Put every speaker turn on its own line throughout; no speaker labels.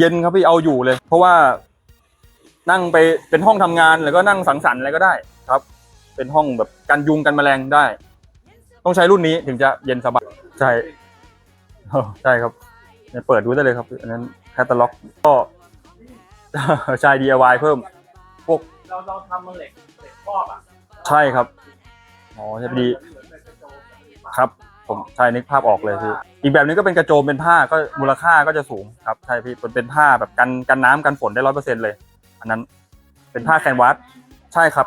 เย็นครับพี่เอาอยู่เลย เพราะว่านั่งไปเป็นห้องทำงานแล้วก็นั่งสังสรรค์อะไรก็ได้ครับ เป็นห้องแบบกันยุงกันแมลงได้ ต้องใช้รุ่นนี้ถึงจะเย็นสบายใช่เออใช่ครับเนี่ยเปิดดูได้เลยครับอันนั้นแคตตาล็อกก็ใช่ DIY เพิ่มพวก
เราเราทำมันเหล็กเหล็กครอบอะ
ใช่ครับอ๋อใช่พอดี
เหมือนเป็นกระโจม
ครับ ผมใช่นึกภาพออกเลยพี่อีกแบบนึงก็เป็นกระโจมเป็นผ้าก็มูลค่าก็จะสูงครับใช่พี่เป็นเป็นผ้าแบบกันกันน้ำกันฝนได้ร้อยเปอร์เซ็นต์เลย อันนั้นเป็นผ้าแคนวาสใช่ครับ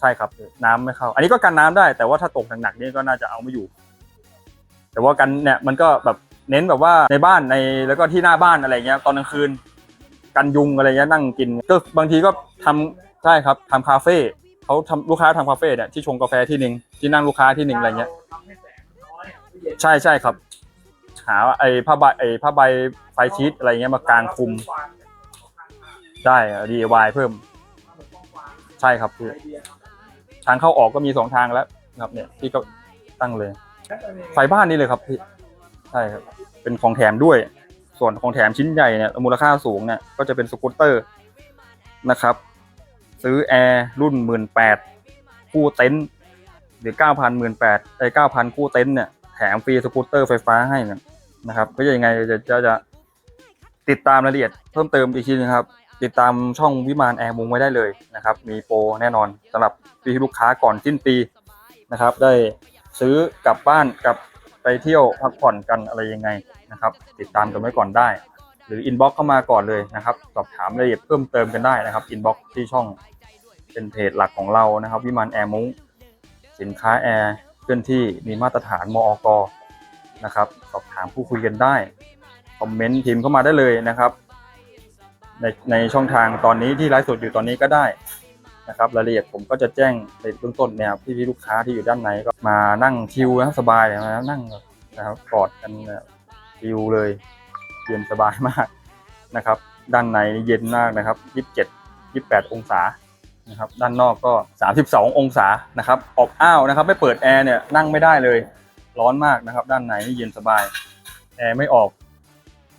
ใช่ครับ น้ำไม่เข้า อันนี้ก็กันน้ำได้แต่ว่าถ้าตกหนักๆนี่ก็น่าจะเอาไม่อยู่ แต่ว่ากันเนี่ยมันก็แบบเน้นแบบว่าในบ้านในแล้วก็ที่หน้าบ้านอะไรเงี้ยตอนกลางคืน กันยุงอะไรเงี้ยนั่งกิน ก็บางทีก็ทำใช่ครับทำคาเฟ่เขาทำลูกค้าทำคาเฟ่เนี่ยที่ชงกาแฟที่หนึ่งที่นั่งลูกค้าที่หนึ่งอะไรเงี้ย
ให้แสงมันน้อยอะไม่เย็น
ใช่ใช่ครับ หาไอ้ผ้าใบไอ้ผ้าใบไฟชีตอะไรเงี้ยมากางคุมได้ DIY เพิ่ม ใช่ครับพี่ทางเข้าออกก็มีสองทางแล้วครับ เนี่ยพี่ก็ตั้งเลย ไฟบ้านนี่เลยครับพี่ใช่ครับ เป็นของแถมด้วย ส่วนของแถมชิ้นใหญ่เนี่ยมูลค่าสูงเนี่ยก็จะเป็นสกูตเตอร์นะครับ ซื้อแอร์รุ่นหมื่นแปดคู่เต็นท์หรือเก้าพันหมื่นแปดไอ้เก้าพันคู่เต็นท์เนี่ยแถ มฟรีสกูตเตอร์ไฟฟ้าให้เนี่ยนะครับ ก็จะยังไงจะจะจะติดตามรายละเอียดเพิ่มเติมอีกทีนึงครับ ติดตามช่องวิมานแอร์มุงไว้ได้เลยนะครับ มีโปรแน่นอนสำหรับพี่ลูกค้าก่อนสิ้นปีนะครับ ได้ซื้อกลับบ้านกลับไปเที่ยวพักผ่อนกันอะไรยังไงนะครับ ติดตามกันไว้ก่อนได้ หรืออินบ็อกเข้ามาก่อนเลยนะครับ สอบถามรายละเอียดเพิ่มเติมกันได้นะครับอินบ็อกที่ช่องเป็นเพจหลักของเรานะครับ วิมานแอร์มุงสินค้าแอร์ เคลื่อนที่มีมาตรฐานมอกนะครับ สอบถามผู้คุยกันได้ คอมเมนต์พิมพ์เข้ามาได้เลยนะครับ ในในช่องทางตอนนี้ที่ไลฟ์สดอยู่ตอนนี้ก็ได้นะครับรายละเอียดผมก็จะแจ้งในเบื้องต้นเนี่ยพี่ๆลูกค้าที่อยู่ด้านในก็มานั่งชิลนะสบายนะนั่งนะครับกอดกันแบบชิลเลยเย็นสบายมากนะครับ ด้านในเย็นมากนะครับ 27 28 องศา นะครับด้านนอกก็ 32 องศานะครับอบอ้าวนะครับไม่เปิดแอร์เนี่ยนั่งไม่ได้เลย ร้อนมากนะครับ ด้านในนี่เย็นสบายแอร์ไม่ออก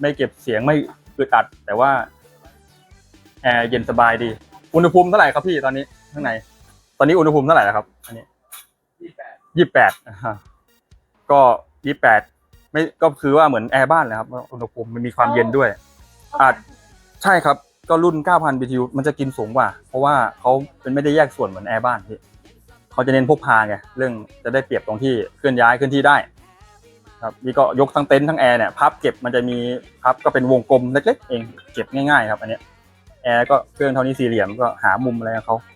ไม่เก็บเสียงไม่อึดอัด แต่ว่าแอร์เย็นสบายดี อุณหภูมิเท่าไหร่ครับพี่ตอนนี้ข้างใน ตอนนี้อุณหภูมิเท่าไหร่แล้วครับ อันนี้
ที่แปด
ยี่แปดก็ยี่แปดไม่ก็คือว่าเหมือนแอร์บ้านเลยครับว่าอุณหภูมิมันมีความเย็นด้วยอาจใช่ครับ ก็รุ่น 9,000 BTU มันจะกินสูงกว่า เพราะว่าเขาเป็นไม่ได้แยกส่วนเหมือนแอร์บ้านพี่เขาจะเน้นพกพาไงเรื่องจะได้เปรียบตรงที่เคลื่อนย้ายเคลื่อนที่ได้ครับนี่ก็ยกทั้งเต็นท์ทั้งแอร์เนี่ยพับเก็บมันจะมีพับก็เป็นวงกลมเล็กๆเองเก็บง่ายๆ ครับอันนี้แอร์ก็เครื่องเท่านี้สี่เหลี่ยมก็หามุมอะไรของเขา